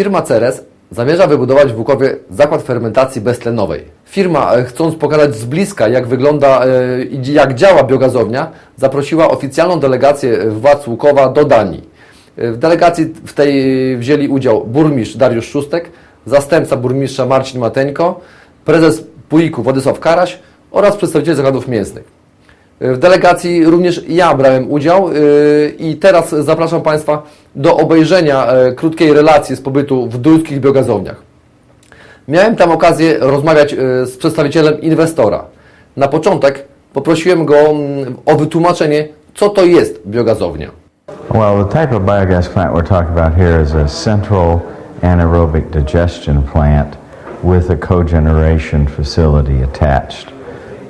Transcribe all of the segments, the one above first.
Firma Ceres zamierza wybudować w Łukowie zakład fermentacji beztlenowej. Firma, e, chcąc pokazać z bliska, jak wygląda e, i jak działa biogazownia, zaprosiła oficjalną delegację władz Łukowa do Danii. E, W delegacji w tej wzięli udział burmistrz Dariusz Szustek, zastępca burmistrza Marcin Mateńko, prezes PUIK-u Władysław Karaś oraz przedstawiciele zakładów mięsnych. W delegacji również ja brałem udział yy, i teraz zapraszam Państwa do obejrzenia e, krótkiej relacji z pobytu w duńskich biogazowniach. Miałem tam okazję rozmawiać e, z przedstawicielem inwestora. Na początek poprosiłem go mm, o wytłumaczenie, co to jest biogazownia. Well, the type of biogas plant we're talking about here is a central anaerobic digestion plant with a cogeneration facility attached.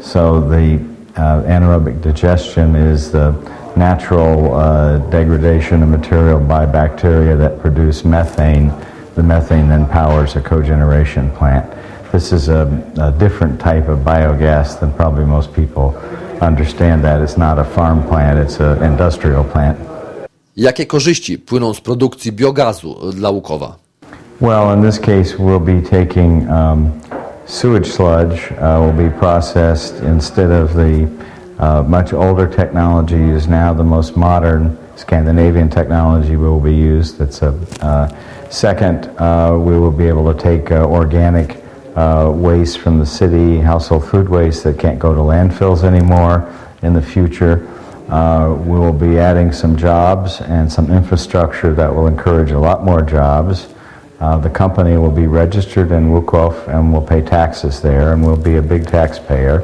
So the uh, anaerobic digestion is the natural uh, degradation of material by bacteria that produce methane. The methane then powers a cogeneration plant. This is a, a different type of biogas than probably most people understand that. It's not a farm plant, it's an industrial plant. Jakie korzyści płyną z produkcji biogazu dla Łukowa? Well, in this case, we'll be taking um, sewage sludge uh, will be processed instead of the uh, much older technology used now. The most modern Scandinavian technology will be used. That's a uh, second. We will be able to take organic uh, waste from the city, household food waste that can't go to landfills anymore in the future. Uh, we will be adding some jobs and some infrastructure that will encourage a lot more jobs. Uh, the company will be registered in Wukov and will pay taxes there, and we'll be a big taxpayer.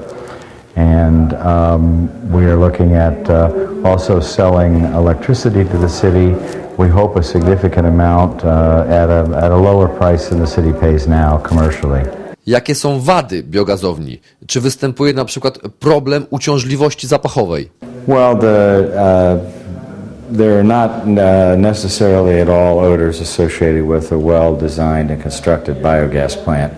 And um, we are looking at uh, also selling electricity to the city. We hope a significant amount uh, at, a, at a lower price than the city pays now commercially. Jakie są wady biogazowni? Czy występuje na przykład problem uciążliwości zapachowej? Well, the, uh, there are not uh, necessarily at all odors associated with a well-designed and constructed biogas plant.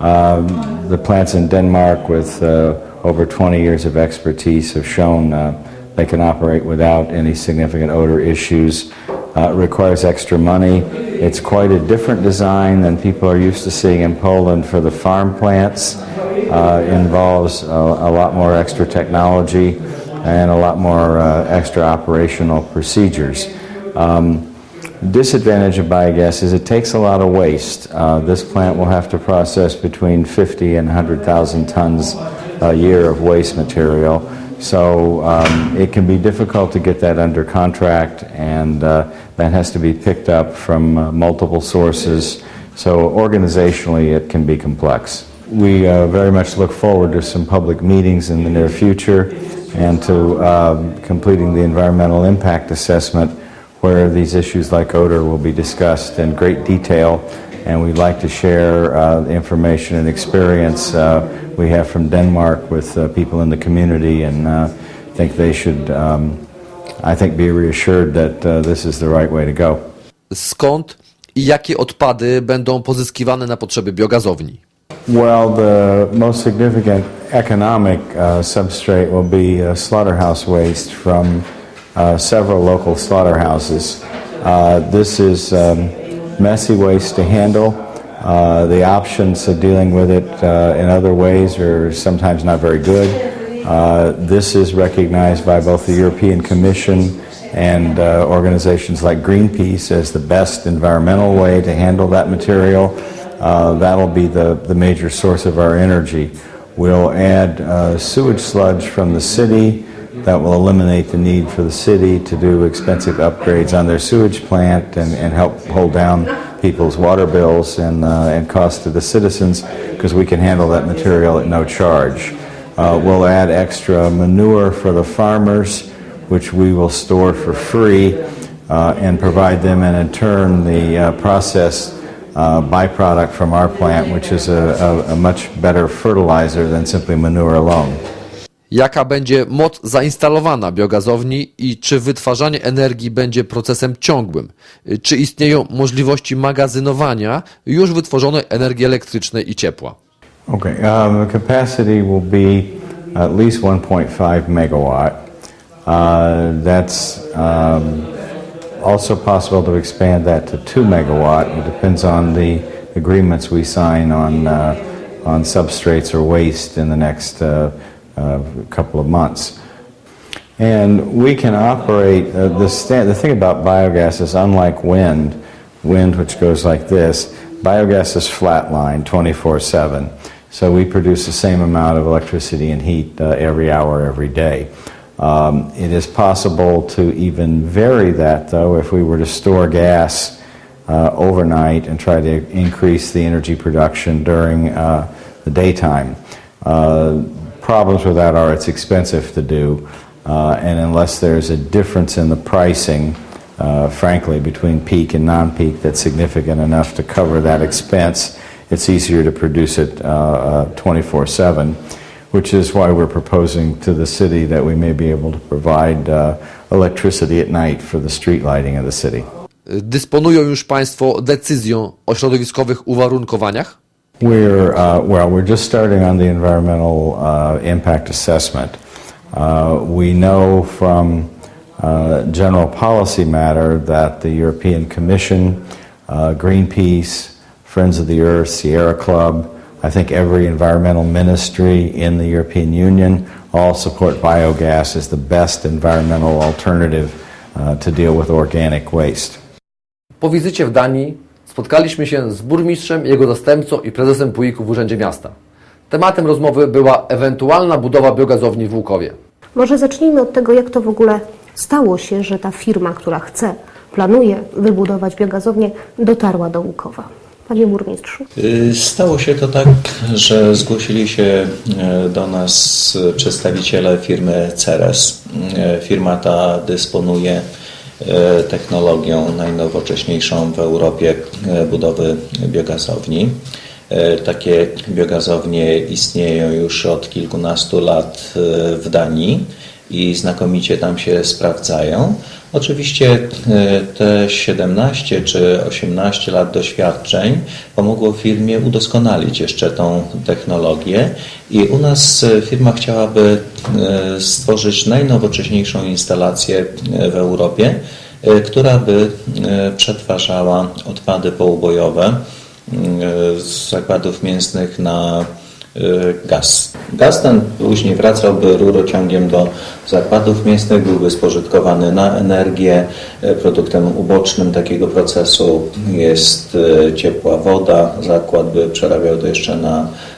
Um, the plants in Denmark with uh, over 20 years of expertise have shown uh, they can operate without any significant odor issues. Uh, it requires extra money. It's quite a different design than people are used to seeing in Poland for the farm plants. Uh, involves a, a lot more extra technology and a lot more uh, extra operational procedures. Um, disadvantage of biogas is it takes a lot of waste. Uh, this plant will have to process between 50 and 100,000 tons a year of waste material. So um, it can be difficult to get that under contract, and uh, that has to be picked up from uh, multiple sources. So organizationally, it can be complex. We uh, very much look forward to some public meetings in the near future and to um, completing the environmental impact assessment where these issues like odor will be discussed in great detail. And we'd like to share uh, the information and experience uh, we have from Denmark with uh, people in the community, and uh, think they should, um, I think, be reassured that uh, this is the right way to go. Skąd i jakie odpady będą pozyskiwane na potrzeby biogazowni? Well, the most significant economic uh, substrate will be uh, slaughterhouse waste from uh, several local slaughterhouses. Uh, this is um, messy waste to handle. Uh, the options of dealing with it uh, in other ways are sometimes not very good. This is recognized by both the European Commission and organizations like Greenpeace as the best environmental way to handle that material. Uh, that'll be the, the major source of our energy. We'll add uh, sewage sludge from the city that will eliminate the need for the city to do expensive upgrades on their sewage plant and, and help hold down people's water bills and, uh, and costs to the citizens because we can handle that material at no charge. Uh, we'll add extra manure for the farmers, which we will store for free uh, and provide them, and in turn, the processed uh, byproduct from our plant, which is a, a, a much better fertilizer than simply manure alone. Jaka będzie moc zainstalowana biogazowni i czy wytwarzanie energii będzie procesem ciągłym? Czy istnieją możliwości magazynowania już wytworzonej energii elektrycznej i ciepła? Okay, um, the capacity will be at least 1.5 megawatt. Uh, that's um, also possible to expand that to 2 megawatt. It depends on the agreements we sign on, uh, on substrates or waste in the next uh, uh, couple of months. And we can operate, uh, the, sta- the thing about biogas is unlike wind, wind which goes like this, biogas is flatline 24 7. So we produce the same amount of electricity and heat uh, every hour, every day. Um, it is possible to even vary that, though, if we were to store gas uh, overnight and try to increase the energy production during uh, the daytime. Uh, problems with that are it's expensive to do, uh, and unless there's a difference in the pricing, uh, frankly, between peak and non-peak that's significant enough to cover that expense, it's easier to produce it uh, uh, 24/7, which is why we're proposing to the city that we may be able to provide uh, electricity at night for the street lighting of the city. Dysponują już Państwo decyzją o środowiskowych uwarunkowaniach? We're, uh, well, we're just starting on the environmental uh, impact assessment. Uh, we know from uh, general policy matter that the European Commission, uh, Greenpeace, Friends of the Earth, Sierra Club, I think every environmental ministry in the European Union all support biogas as the best environmental alternative uh, to deal with organic waste. Po wizycie w Danii spotkaliśmy się z burmistrzem, jego zastępcą i prezesem PUIK w Urzędzie Miasta. Tematem rozmowy była ewentualna budowa biogazowni w Łukowie. Może zacznijmy od tego, jak to w ogóle stało się, że ta firma, która chce, planuje wybudować biogazownię, dotarła do Łukowa. Panie burmistrzu. Y, Stało się to tak, że zgłosili się e, do nas przedstawiciele firmy Ceres. E, Firma ta dysponuje e, technologią najnowocześniejszą w Europie budowy biogazowni. Takie biogazownie istnieją już od kilkunastu lat w Danii i znakomicie tam się sprawdzają. Oczywiście e, te 17 czy 18 lat doświadczeń pomogło firmie udoskonalić jeszcze tą technologię i u nas e, firma chciałaby e, stworzyć najnowocześniejszą instalację w Europie, która by przetwarzała odpady poubojowe z zakładów mięsnych na gaz. Gaz ten później wracałby rurociągiem do zakładów mięsnych, byłby spożytkowany na energię. Y, Produktem ubocznym takiego procesu jest y, ciepła woda. Zakład by przerabiał to jeszcze na y,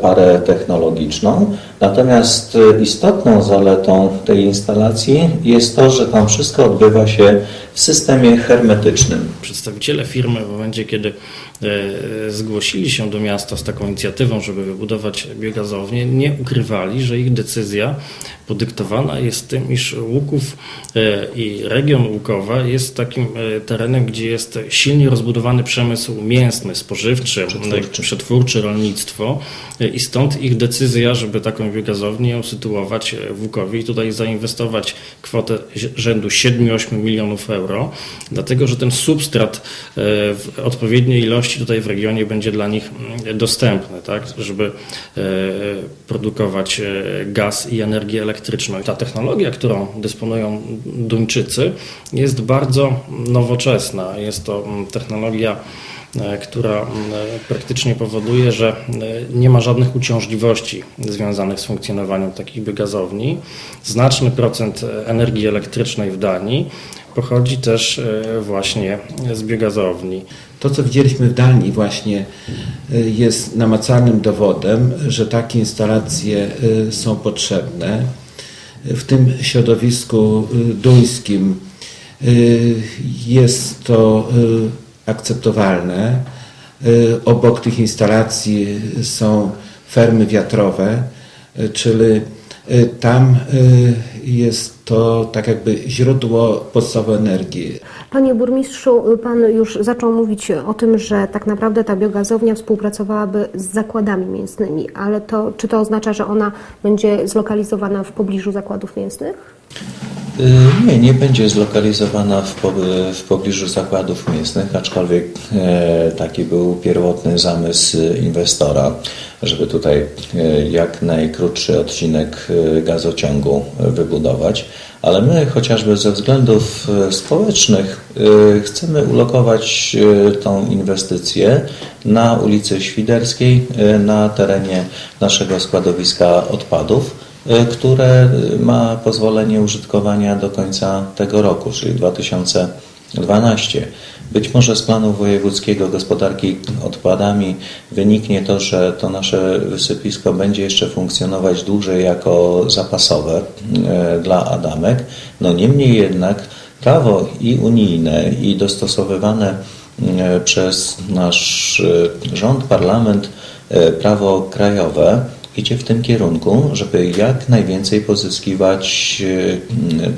parę technologiczną. Natomiast y, istotną zaletą tej instalacji jest to, że tam wszystko odbywa się w systemie hermetycznym. Przedstawiciele firmy w momencie, kiedy e, zgłosili się do miasta z taką inicjatywą, żeby wybudować biogazownię, nie ukrywali, że ich decyzja podyktowana jest tym, iż Łuków e, i region Łukowa jest takim e, terenem, gdzie jest silnie rozbudowany przemysł mięsny, spożywczy, Przetwórczy. przetwórczy rolnictwo e, i stąd ich decyzja, żeby taką biogazownię usytuować w Łukowie i tutaj zainwestować kwotę rzędu 7-8 milionów euro, dlatego że ten substrat w odpowiedniej ilości tutaj w regionie będzie dla nich mm, dostępny, tak, żeby produkować gaz i energię elektryczną. Ta technologia, którą dysponują Duńczycy jest bardzo nowoczesna. Jest to mm, technologia e, która mm, praktycznie powoduje, że e, nie ma żadnych uciążliwości związanych z funkcjonowaniem takich biogazowni. Znaczny procent e, energii elektrycznej w Danii pochodzi też właśnie z biogazowni. To, co widzieliśmy w Danii właśnie jest namacalnym dowodem, że takie instalacje są potrzebne. W tym środowisku y, duńskim y, jest to y, akceptowalne. Obok tych instalacji są fermy wiatrowe, czyli tam y, jest to tak jakby źródło podstawowej energii. Panie burmistrzu, pan już zaczął mówić o tym, że tak naprawdę ta biogazownia współpracowałaby z zakładami mięsnymi, ale to, czy to oznacza, że ona będzie zlokalizowana w pobliżu zakładów mięsnych? Y, Nie, nie będzie zlokalizowana w, po, w pobliżu zakładów mięsnych, aczkolwiek e, taki był pierwotny zamysł inwestora, żeby tutaj e, jak najkrótszy odcinek e, gazociągu wybudować, ale my chociażby ze względów e, społecznych e, chcemy ulokować e, tą inwestycję na ulicy Świderskiej, e, na terenie naszego składowiska odpadów, e, które e, ma pozwolenie użytkowania do końca tego roku, czyli 2012. Być może z planu wojewódzkiego gospodarki odpadami wyniknie to, że to nasze wysypisko będzie jeszcze funkcjonować dłużej jako zapasowe e, dla Adamek. No niemniej jednak prawo i unijne i dostosowywane e, przez nasz e, rząd, parlament prawo krajowe idzie w tym kierunku, żeby jak najwięcej pozyskiwać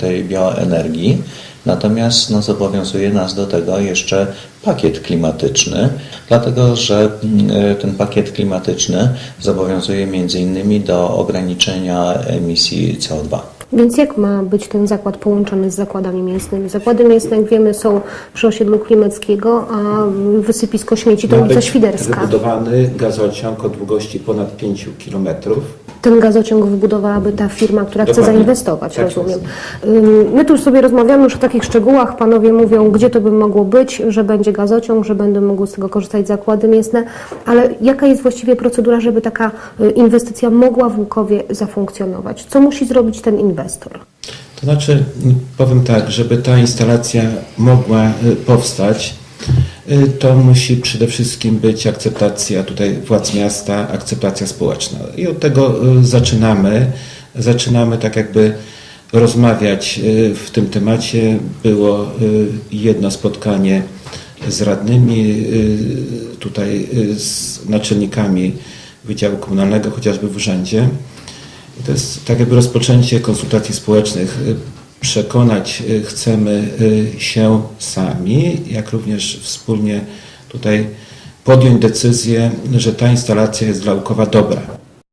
tej bioenergii. Natomiast no, zobowiązuje nas do tego jeszcze pakiet klimatyczny, dlatego że mm, ten pakiet klimatyczny zobowiązuje między innymi do ograniczenia emisji CO2. Więc jak ma być ten zakład połączony z zakładami mięsnymi? Zakłady mięsne, jak wiemy, są przy osiedlu Klimeckiego, a wysypisko śmieci to Ma ulica być Świderska. wybudowany gazociąg o długości ponad 5 kilometrów. Ten gazociąg wybudowałaby ta firma, która chce Dokładnie. zainwestować, Tak rozumiem. Ym, My tu już sobie rozmawiamy już o takich szczegółach. Panowie mówią, gdzie to by mogło być, że będzie gazociąg, że będą mogły z tego korzystać zakłady mięsne, ale jaka jest właściwie procedura, żeby taka y, inwestycja mogła w Łukowie zafunkcjonować? Co musi zrobić ten inwestor? To znaczy, powiem tak, żeby ta instalacja mogła y, powstać, to musi przede wszystkim być akceptacja tutaj władz miasta, akceptacja społeczna. I od tego y, zaczynamy. Zaczynamy tak jakby rozmawiać y, w tym temacie. Było y, jedno spotkanie z radnymi, y, tutaj y, z naczelnikami Wydziału Komunalnego, chociażby w urzędzie. I to jest tak jakby rozpoczęcie konsultacji społecznych. Przekonać y, chcemy y, się sami, jak również wspólnie tutaj podjąć decyzję, że ta instalacja jest dla Łukowa dobra.